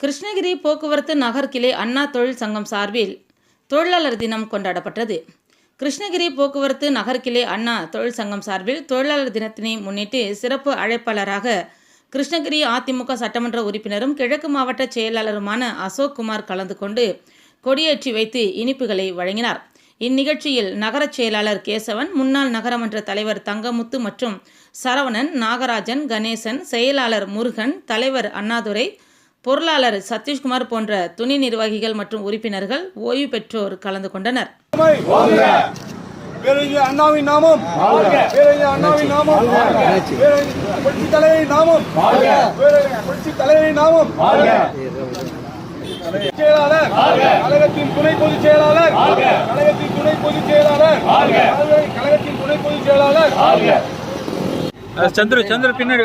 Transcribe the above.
கிருஷ்ணகிரி போக்குவரத்து நகர் கிளை அண்ணா தொழில் சங்கம் சார்பில் தொழிலாளர் தினம் கொண்டாடப்பட்டது. கிருஷ்ணகிரி போக்குவரத்து நகர் கிளை அண்ணா தொழில் சங்கம் சார்பில் தொழிலாளர் தினத்தினை முன்னிட்டு சிறப்பு அழைப்பாளராக கிருஷ்ணகிரி அதிமுக சட்டமன்ற உறுப்பினரும் கிழக்கு மாவட்ட செயலாளருமான அசோக் குமார் கலந்து கொண்டு கொடியேற்றி வைத்து இனிப்புகளை வழங்கினார். இந்நிகழ்ச்சியில் நகரச் செயலாளர் கேசவன் முன்னாள் நகரமன்ற தலைவர் தங்கமுத்து மற்றும் சரவணன் நாகராஜன் கணேசன் செயலாளர் முருகன் தலைவர் அண்ணாதுரை பொருளாளர் சதீஷ்குமார் போன்ற துணை நிர்வாகிகள் மற்றும் உறுப்பினர்கள் ஓய்வு பெற்றோர் கலந்து கொண்டனர். பேரறிஞர் அண்ணாவின் நாமம். பேரறிஞர் அண்ணாவின் நாமம். பேரறிஞர் புரட்சி தலைவரின் நாமம். பேரறிஞர் புரட்சி தலைவரின் நாமம். செயலாளர். கழகத்தின் துணை பொதுச் செயலாளர். கழகத்தின் துணை பொதுச் செயலாளர். கழகத்தின் துணை பொதுச் செயலாளர். சந்திர சந்திர பின்னாடி